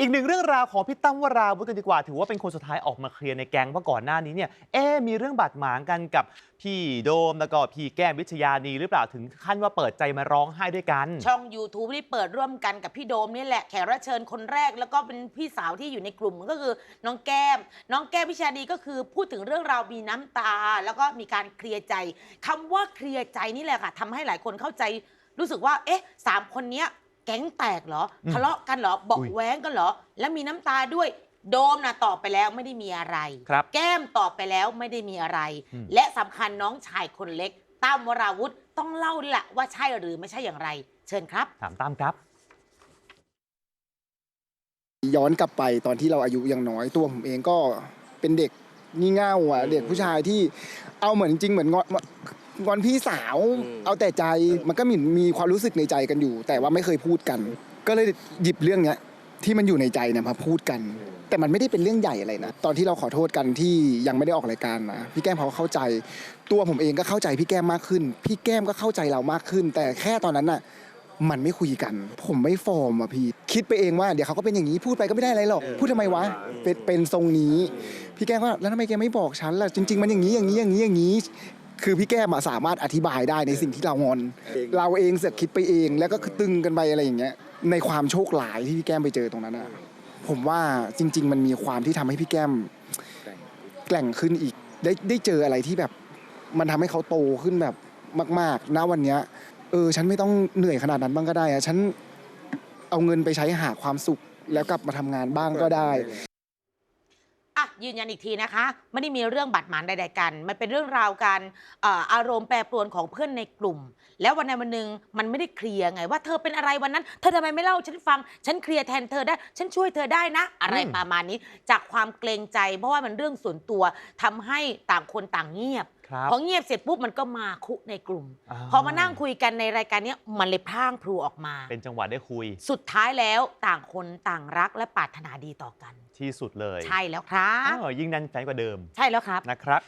อีกหนึ่งเรื่องราวของพี่ตั้มวราวุฒิกันดีกว่า ถือว่าเป็นคนสุดท้ายออกมาเคลียร์ในแก๊งว่าก่อนหน้านี้เนี่ยเอ๊ะมีเรื่องบาดหมางกันกับพี่โดมแล้วก็พี่แก้มวิชยานีหรือเปล่าถึงขั้นว่าเปิดใจมาร้องไห้ด้วยกัน ช่อง YouTube ที่เปิดร่วมกันกับพี่โดมนี่แหละแขกรับเชิญคนแรกแล้วก็เป็นพี่สาวที่อยู่ในกลุ่มก็คือน้องแก้ม น้องแก้มพิชาดีก็คือพูดถึงเรื่องราวมีน้ำตา แล้วก็มีการเคลียร์ใจคำว่าเคลียร์ใจนี่แหละค่ะทำให้หลายคนเข้าใจ รู้สึกว่า เอ๊ะสามคนเนี้ย แก๊งแตกเหรออืมทะเลาะกันเหรอเบอกอุ๊ยแว้งกันเหรอ แล้วมีน้ำตาด้วย โดมนะตอบไปแล้วไม่ได้มีอะไร ครับ แก้มตอบไปแล้วไม่ได้มีอะไร อืม และสำคัญน้องชายคนเล็กตั้มวราวุธต้องเล่าแหละว่าใช่หรือไม่ใช่อย่างไร เชิญครับ ถามตั้มครับ ย้อนกลับไปตอนที่เราอายุยังน้อยตัวผมเองก็เป็นเด็กงี่เง่าอะเด็กผู้ชายที่เอาเหมือนจริงเหมือนงอน งอนพี่สาว เอาแต่ใจมันก็มีมีความรู้สึกในใจกันอยู่ แต่ว่าไม่เคยพูดกัน ก็เลยหยิบเรื่องเนี้ยที่มันอยู่ในใจเนี่ยมาพูดกัน แต่มันไม่ได้เป็นเรื่องใหญ่อะไรนะตอนที่เราขอโทษกันที่ยังไม่ได้ออกรายการนะพี่แก้มเขาก็เข้าใจตัวผมเองก็เข้าใจพี่แก้มมากขึ้น พี่แก้มก็เข้าใจเรามากขึ้น แต่แค่ตอนนั้นน่ะมันไม่คุยกัน ผมไม่ฟอร์มอะพี่ คิดไปเองว่าเดี๋ยวเขาก็เป็นอย่างนี้พูดไปก็ไม่ได้อะไรหรอก พูดทำไมวะเป็นเป็นทรงนี้ พี่แก้มก็แล้วทำไมแกไม่บอกฉันล่ะจริง ๆ มันอย่างนี้อย่างนี้อย่างนี้อย่างนี้ คือพี่แก้มอะสามารถอธิบายได้ในสิ่งที่เรางอน เราเองเสียคิดไปเอง แล้วก็คือตึงกันไปอะไรอย่างเงี้ย ในความโชคร้ายที่พี่แก้มไปเจอตรงนั้นอะผมว่าจริง ๆ มันมีความที่ทำให้พี่แก้ม แกร่งขึ้นอีก ได้ได้เจออะไรที่แบบ มันทำให้เขาโตขึ้นแบบมากๆณวันเนี้ย เออ ฉันไม่ต้องเหนื่อยขนาดนั้นบ้างก็ได้อะฉันเอาเงินไปใช้หาความสุขแล้วกลับมาทำงานบ้างก็ได้อะ ยืนยันอีกทีนะคะ ไม่ได้มีเรื่องบาดหมางใดๆกัน มันเป็นเรื่องราวการเอ่ออารมณ์แปรปรวนของเพื่อนในกลุ่ม แล้ววันใดวันหนึ่งมันไม่ได้เคลียร์ไง ว่าเธอเป็นอะไรวันนั้น เธอทำไมไม่เล่าฉันฟัง ฉันเคลียร์แทนเธอได้ ฉันช่วยเธอได้นะ อะไรอืม ประมาณนี้ จากความเกรงใจ เพราะว่ามันเรื่องส่วนตัวทำให้ต่างคนต่างเงียบ ครับพอเงียบเสร็จปุ๊บมันก็มาคุในกลุ่มาพอมานั่งคุยกันในรายการเนี้ยมันเลยพร่างพลูออกมา เป็นจังหวะได้คุย สุดท้ายแล้วต่างคนต่างรักและปรารถนาดีต่อกัน ที่สุดเลย ใช่แล้วครับเออยิ่งแน่นแฟนกว่าเดิม ใช่แล้วครับนะครับ